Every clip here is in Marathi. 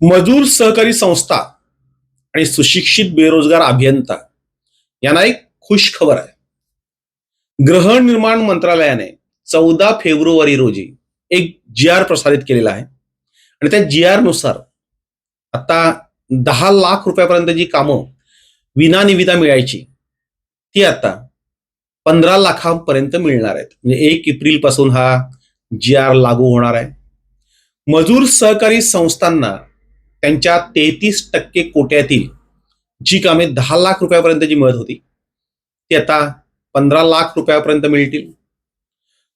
मजूर सहकारी संस्था आणि सुशिक्षित बेरोजगार अभियंता यांना एक खुश खबर आहे गृहनिर्माण मंत्रालयाने चौदा फेब्रुवारी रोजी एक जी आर प्रसारित केलेला आहे. आणि त्या जी आरनुसार आता दहा लाख रुपयापर्यंत जी कामं विना निविदा मिळायची ती आता पंधरा लाखांपर्यंत मिळणार आहेत. म्हणजे एक एप्रिलपासून हा जी आर लागू होणार आहे. मजूर सहकारी संस्थांना त्यांच्या तेहतीस टक्के कोट्यातील जी कामे दहा लाख रुपयापर्यंत जी मिळत होती ती आता पंधरा लाख रुपयापर्यंत मिळतील.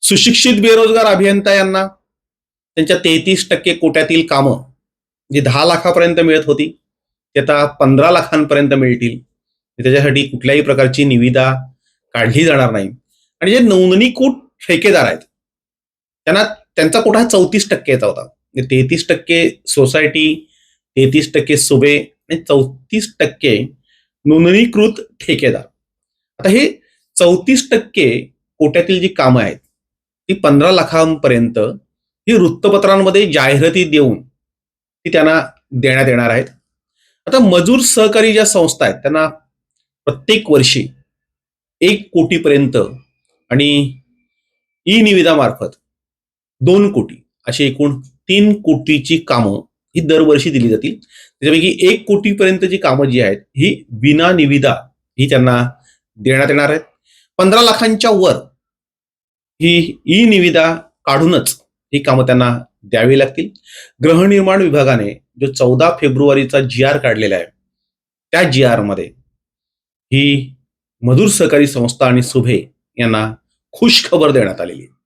सुशिक्षित बेरोजगार अभियंता यांना त्यांच्या तेहतीस टक्के कोट्यातील कामं जी दहा लाखापर्यंत मिळत होती ती आता पंधरा लाखांपर्यंत मिळतील. त्याच्यासाठी कुठल्याही प्रकारची निविदा काढली जाणार नाही. आणि जे नोंदणीकृत ठेकेदार आहेत त्यांना त्यांचा कोटा चौतीस टक्केचा होता. म्हणजे तेहतीस टक्के सोसायटी तेहतीस टक्के सुबे आणि चौतीस टक्के नोंदणीकृत ठेकेदार. आता हे चौतीस टक्के कोट्यातील जी कामं आहेत ती पंधरा लाखांपर्यंत ही वृत्तपत्रांमध्ये जाहिराती देऊन ती त्यांना देण्यात येणार आहेत. आता मजूर सहकारी ज्या संस्था आहेत त्यांना प्रत्येक वर्षी एक कोटीपर्यंत आणि ई निविदामार्फत दोन कोटी अशी एकूण तीन कोटीची कामं ही दरवर्षी दिली जातील. त्याच्यापैकी एक कोटीपर्यंत जी कामं जी आहेत ही विना निविदा ही त्यांना देण्यात येणार आहेत. पंधरा लाखांच्या वर ही ई निविदा काढूनच ही कामं त्यांना द्यावी लागतील. गृहनिर्माण विभागाने जो चौदा फेब्रुवारीचा जी आर काढलेला आहे त्या जी आरमध्ये ही मधुर सहकारी संस्था आणि सुभे यांना खुश खबर देण्यात आलेली आहे.